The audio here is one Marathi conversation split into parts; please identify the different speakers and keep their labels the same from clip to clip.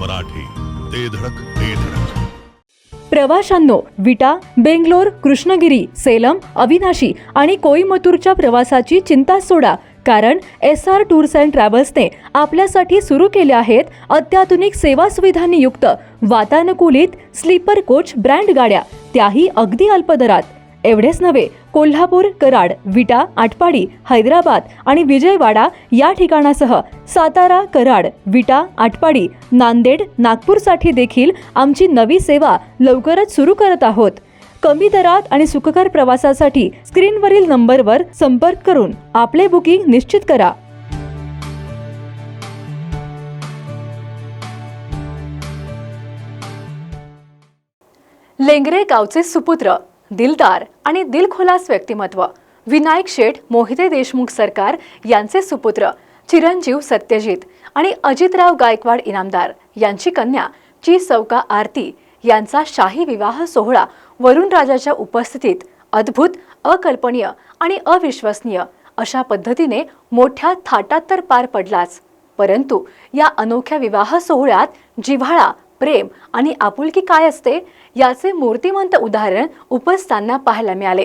Speaker 1: मराठी. ते धडक ते धडक.
Speaker 2: प्रवाशांनो विटा बेंगलोर कृष्णगिरी सेलम अविनाशी आणि कोईमतूरच्या प्रवासाची चिंता सोडा कारण एस आर टूर्स अँड ट्रॅव्हल्सने आपल्यासाठी सुरू केले आहेत अत्याधुनिक सेवा सुविधांनी युक्त वातानुकूलित स्लीपर कोच ब्रँड गाड्या त्याही अगदी अल्प दरात एवढेच नव्हे कोल्हापूर कराड विटा आटपाडी हैदराबाद आणि विजयवाडा या ठिकाणासह सातारा कराड विटा आटपाडी नांदेड नागपूरसाठी देखील आमची नवी सेवा लवकरच सुरू करत आहोत. कमी दरात आणि सुखकर प्रवासासाठी स्क्रीनवरील नंबरवर संपर्क करून आपले बुकिंग निश्चित करा. लेंगरे गावचे सुपुत्र दिलदार आणि दिलखुलास व्यक्तिमत्व. विनायक शेठ मोहिते देशमुख सरकार यांचे सुपुत्र चिरंजीव सत्यजित आणि अजितराव गायकवाड इनामदार यांची कन्या ची सौका आरती यांचा शाही विवाह सोहळा वरुणराजाच्या उपस्थितीत अद्भुत अकल्पनीय आणि अविश्वसनीय अशा पद्धतीने मोठ्या थाटात तर पार पडलाच. परंतु या अनोख्या विवाह सोहळ्यात जिव्हाळा प्रेम आणि आपुलकी काय असते? याचे मूर्तिमंत उदाहरण उपस्थांना पाहायला मिळाले.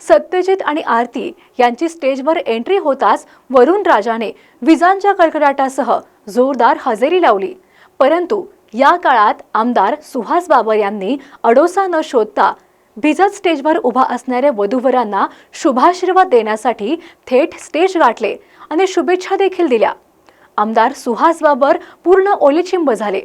Speaker 2: सत्यजित आणि आरती यांची स्टेजवर एंट्री होताच वरुण राजाने विजांच्या कडकडाटासह जोरदार हजेरी लावली. परंतु या काळात आमदार सुहास बाबर यांनी अडोसा न शोधता भिजत स्टेजवर उभा असणाऱ्या वधूवरांना शुभाशीर्वाद देण्यासाठी थेट स्टेज गाठले आणि शुभेच्छा देखील दिल्या. आमदार सुहास बाबर पूर्ण ओलिचिंब झाले.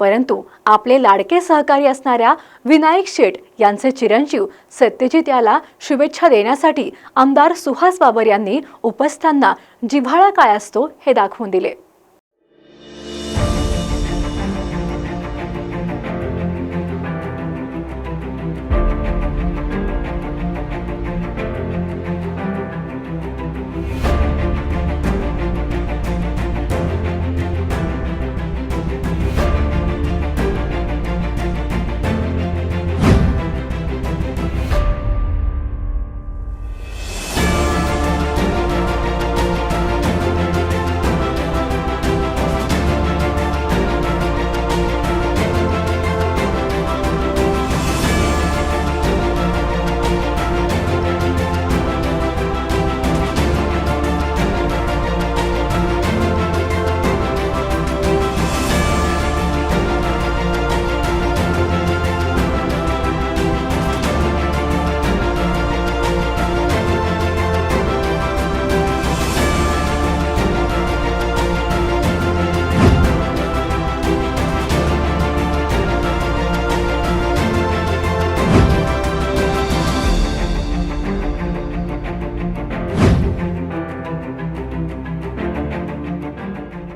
Speaker 2: परंतु आपले लाडके सहकारी असणाऱ्या विनायक शेठ यांचे चिरंजीव सत्यजित याला शुभेच्छा देण्यासाठी आमदार सुहास बाबर यांनी उपस्थांना जिव्हाळा काय असतो हे दाखवून दिले.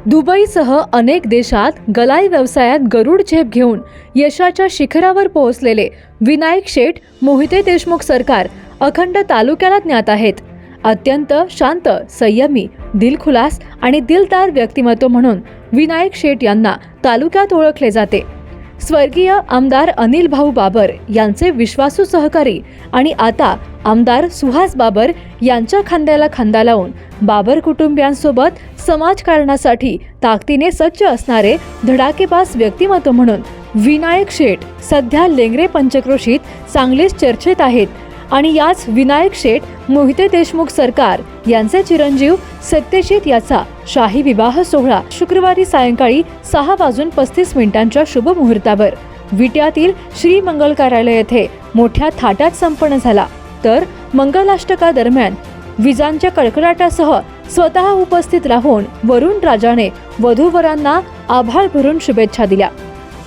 Speaker 2: दुबईसह अनेक देशात गलाई व्यवसायात गरुड झेप घेऊन यशाच्या शिखरावर पोहोचलेले विनायक शेठ मोहिते देशमुख सरकार अखंड तालुक्याला ज्ञात आहेत. अत्यंत शांत संयमी दिलखुलास आणि दिलदार व्यक्तिमत्व म्हणून विनायक शेठ यांना तालुक्यात ओळखले जाते. स्वर्गीय आमदार अनिल भाऊ बाबर यांचे विश्वासू सहकारी आणि आता आमदार सुहास बाबर यांच्या खांद्याला खांदा लावून बाबर कुटुंबियांसोबत समाजकारणासाठी ताकदीने सज्ज असणारे धडाकेबाज व्यक्तिमत्व म्हणून विनायक शेठ सध्या लेंगरे पंचक्रोशीत चांगलेच चर्चेत आहेत. आणि याच विनायक शेठ मोहिते देशमुख सरकार यांचे चिरंजीव सत्यजित याचा शाही विवाह सोहळा शुक्रवारी सायंकाळी सहा वाजून पस्तीस मिनिटांच्या शुभ मुहूर्तावर. विट्यातील श्री मंगल कार्यालय येथे मोठ्या थाटात संपन्न झाला. तर मंगलाष्टकादरम्यान विजांच्या कडकडाटासह स्वतः उपस्थित राहून वरुण राजाने वधूवरांना आभाळ भरून शुभेच्छा दिल्या.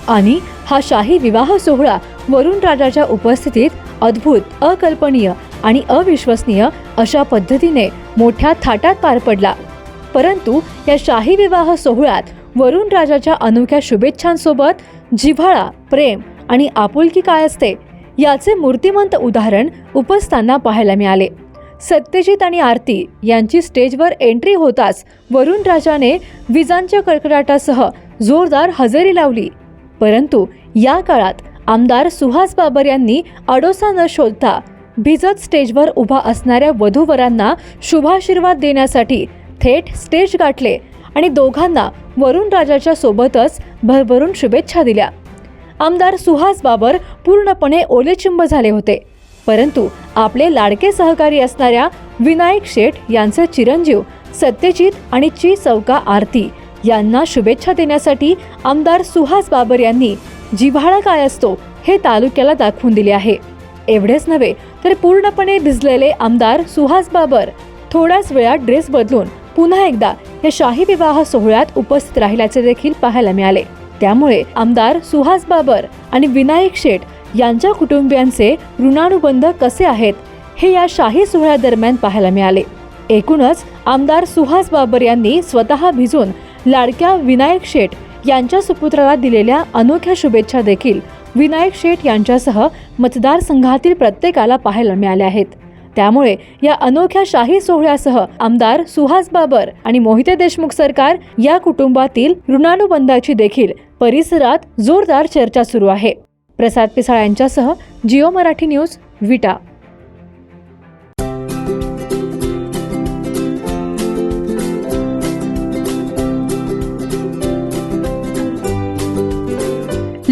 Speaker 2: आणि हा शाही विवाह सोहळा वरुण राजाच्या उपस्थितीत अद्भुत अकल्पनीय आणि अविश्वसनीय अशा पद्धतीने मोठ्या थाटात पार पडला. परंतु या शाही विवाह सोहळ्यात वरुण राजाच्या अनोख्या शुभेच्छांसोबत जिव्हाळा प्रेम आणि आपुलकी काय असते याचे मूर्तिमंत उदाहरण उपस्थांना पाहायला मिळाले. सत्यजित आणि आरती यांची स्टेजवर एंट्री होताच वरुण राजाने विजांच्या कडकडाटासह जोरदार हजेरी लावली. परंतु या काळात आमदार सुहास बाबर यांनी अडोसा न शोधता भिजत स्टेजवर उभा असणाऱ्या वधूवरांना शुभाशीर्वाद देण्यासाठी थेट स्टेज गाठले आणि दोघांना वरुण राजाच्या सोबतच भरभरून शुभेच्छा दिल्या. आमदार सुहास बाबर पूर्णपणे ओलेचिंब झाले होते परंतु आपले लाडके सहकारी असणाऱ्या विनायक शेठ यांचे चिरंजीव सत्यजित आणि ची चौका आरती यांना शुभेच्छा देण्यासाठी आमदार सुहास बाबर यांनी जिव्हाळा काय असतो हे तालुक्याला दाखवून दिले आहे. एवढेच नव्हे तर पूर्णपणे भिजलेले आमदार सुहास बाबर थोड्याच वेळात ड्रेस बदलून पुन्हा एकदा या शाही विवाह सोहळ्यात उपस्थित राहिल्याचे देखील पाहायला मिळाले. त्यामुळे आमदार सुहास बाबर आणि विनायक शेठ यांच्या कुटुंबियांचे ऋणानुबंध कसे आहेत हे या शाही सोहळ्यादरम्यान पाहायला मिळाले. एकूणच आमदार सुहास बाबर यांनी स्वतः भिजून लाडक्या विनायक शेठ यांच्या सुपुत्राला दिलेल्या अनोख्या शुभेच्छा देखील विनायक शेठ यांच्यासह मतदारसंघातील प्रत्येकाला पाहायला मिळाल्या आहेत. त्यामुळे या अनोख्या शाही सोहळ्यासह आमदार सुहास बाबर आणि मोहिते देशमुख सरकार या कुटुंबातील ऋणानुबंधाची देखील परिसरात जोरदार चर्चा सुरू आहे. प्रसाद पिसाळ यांच्यासह जिओ मराठी न्यूज विटा.